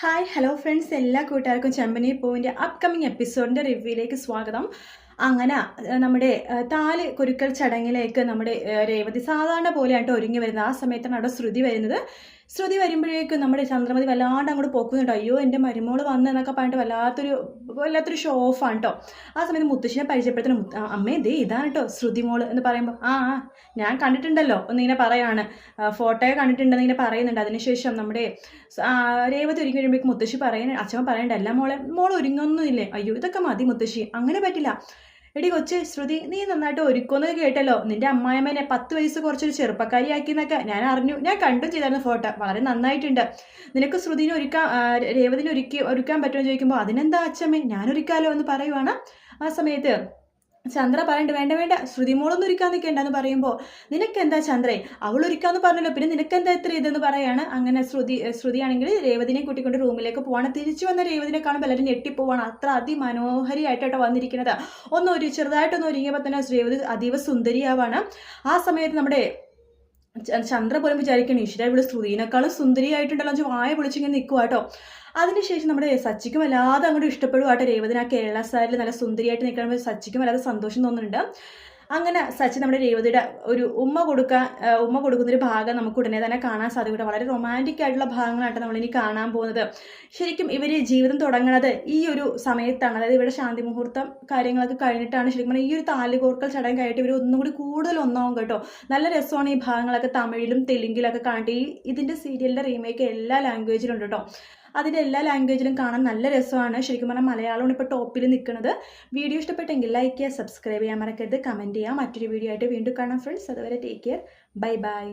Hi hello friends എല്ലാ കൂട്ടുകാർക്കും ചെമ്പനി പൂവിന്റെ അപ്കമിങ് എപ്പിസോഡിന്റെ റിവ്യൂയിലേക്ക് സ്വാഗതം. അങ്ങനെ നമ്മുടെ താൽ കുരുക്കൽ ചടങ്ങിലേക്ക് നമ്മുടെ രേവതി സാധാരണ പോലെയായിട്ട് ഒരുങ്ങി വരുന്നത്. ആ സമയത്താണ് അവിടെ ശ്രുതി വരുന്നത്. ശ്രുതി വരുമ്പോഴേക്കും നമ്മുടെ ചന്ദ്രമതി വല്ലാണ്ട് അങ്ങോട്ട് പോക്കുന്നുണ്ട്. അയ്യോ എന്റെ മരുമോൾ വന്നു എന്നൊക്കെ പറഞ്ഞിട്ട് വല്ലാത്തൊരു വല്ലാത്തൊരു ഷോ ഓഫാണ് കേട്ടോ ആ സമയത്ത് മുത്തശ്ശിനെ പരിചയപ്പെടുത്തുന്ന അമ്മേ ദേ ഇതാണ് കേട്ടോ ശ്രുതി മോൾ എന്ന് പറയുമ്പോൾ ആ ആ ഞാൻ കണ്ടിട്ടുണ്ടല്ലോ എന്നിങ്ങനെ പറയാണ്. ഫോട്ടോയെ കണ്ടിട്ടുണ്ടെന്ന് ഇങ്ങനെ പറയുന്നുണ്ട്. അതിനുശേഷം നമ്മുടെ രേവതി ഒരുങ്ങി വരുമ്പോഴേക്കും മുത്തശ്ശി പറയുന്നത് അച്ഛൻ പറയണ്ട അല്ല മോളെ മോൾ ഒരുങ്ങൊന്നുമില്ലേ? അയ്യോ ഇതൊക്കെ മതി മുത്തശ്ശി അങ്ങനെ പറ്റില്ല. എടി കൊച്ച് ശ്രുതി നീ നന്നായിട്ട് ഒരുക്കുമെന്ന് കേട്ടല്ലോ. നിന്റെ അമ്മായിമ്മനെ പത്ത് വയസ്സ് കുറച്ചൊരു ചെറുപ്പക്കാരിയാക്കി എന്നൊക്കെ ഞാൻ അറിഞ്ഞു. ഞാൻ കണ്ടും ചെയ്തായിരുന്നു ഫോട്ടോ. വളരെ നന്നായിട്ടുണ്ട്. നിനക്ക് ശ്രുതിനെ ഒരുക്കാൻ രേവതിനെ ഒരുക്കി ഒരുക്കാൻ പറ്റുമെന്ന് ചോദിക്കുമ്പോൾ അതിനെന്താ അച്ഛമ്മേ? ഞാൻ എന്ന് പറയുവാണ് ആ സമയത്ത്. ചന്ദ്ര പറയണ്ട വേണ്ട വേണ്ട ശ്രുതിമോളൊന്നും ഒരുക്കാൻ നിൽക്കേണ്ടെന്ന് പറയുമ്പോൾ നിനക്കെന്താ ചന്ദ്രേ? അവൾ ഒരുക്കാന്ന് പറഞ്ഞല്ലോ പിന്നെ നിനക്കെന്താ ഇത്ര ഇതെന്ന് പറയാണ്. അങ്ങനെ ശ്രുതി ശ്രുതിയാണെങ്കിൽ രേവതിനെ കൂട്ടിക്കൊണ്ട് റൂമിലേക്ക് പോവാണ്. തിരിച്ചു വന്ന രേവതിനെ കാണുമ്പോൾ എല്ലാവരും ഞെട്ടിപ്പോവാണ്. അത്ര അതിമനോഹരിയായിട്ടോ വന്നിരിക്കുന്നത്. ഒന്ന് ഒരു ചെറുതായിട്ടൊന്ന് ഒരുങ്ങിയപ്പോൾ തന്നെ രേവതി അതീവ സുന്ദരിയാവാണ്. ആ സമയത്ത് നമ്മുടെ ചന്ദ്ര പോലും വിചാരിക്കണം ഈശ്വര ഇവിടെ ശ്രുതിനേക്കാളും സുന്ദരിയായിട്ടുണ്ടല്ലോ. വായ പൊളിച്ചിങ്ങനെ നിൽക്കുക കേട്ടോ അതിനുശേഷം നമ്മുടെ സച്ചിക്കും വല്ലാതെ അങ്ങോട്ട് ഇഷ്ടപ്പെടുവാട്ടോ രേവതിന്. ആ കേരള സാരിൽ നല്ല സുന്ദരിയായിട്ട് നിൽക്കണമെങ്കിൽ സച്ചിക്കും വല്ലാതെ സന്തോഷം തോന്നുന്നുണ്ട്. അങ്ങനെ സച്ചിൻ നമ്മുടെ രേവതിയുടെ ഒരു ഉമ്മ കൊടുക്കാൻ ഉമ്മ കൊടുക്കുന്നൊരു ഭാഗം നമുക്ക് ഉടനെ തന്നെ കാണാൻ സാധിക്കും വളരെ റൊമാന്റിക് ആയിട്ടുള്ള ഭാഗങ്ങളായിട്ട് നമ്മളിനി കാണാൻ പോകുന്നത്. ശരിക്കും ഇവർ ജീവിതം തുടങ്ങുന്നത് ഈ ഒരു സമയത്താണ്. അതായത് ഇവിടെ ശാന്തി മുഹൂർത്തം കാര്യങ്ങളൊക്കെ കഴിഞ്ഞിട്ടാണ് ശരിക്കും ഈ ഒരു താലുകോർക്കൽ ചടങ്ങ് കഴിഞ്ഞിട്ട് ഇവർ ഒന്നും കൂടി കൂടുതൽ ഒന്നാവും കേട്ടോ. നല്ല രസമാണ് ഈ ഭാഗങ്ങളൊക്കെ തമിഴിലും തെലുങ്കിലൊക്കെ കാണിട്ട് ഈ ഇതിന്റെ സീരിയലിന്റെ റീമേക്ക് എല്ലാ ലാംഗ്വേജിലും ഉണ്ട് കേട്ടോ. അതിന്റെ എല്ലാ ലാംഗ്വേജിലും കാണാൻ നല്ല രസമാണ്. ശരിക്കും പറഞ്ഞാൽ മലയാളമാണ് ഇപ്പോൾ ടോപ്പിൽ നിൽക്കുന്നത് വീഡിയോ ഇഷ്ടപ്പെട്ടെങ്കിൽ ലൈക്ക് ചെയ്യുക സബ്സ്ക്രൈബ് ചെയ്യാൻ മറക്കരുത്. കമന്റ് ചെയ്യുക മറ്റൊരു വീഡിയോ ആയിട്ട് വീണ്ടും കാണാം ഫ്രണ്ട്സ് അതുവരെ ടേക്ക് കെയർ ബൈ ബൈ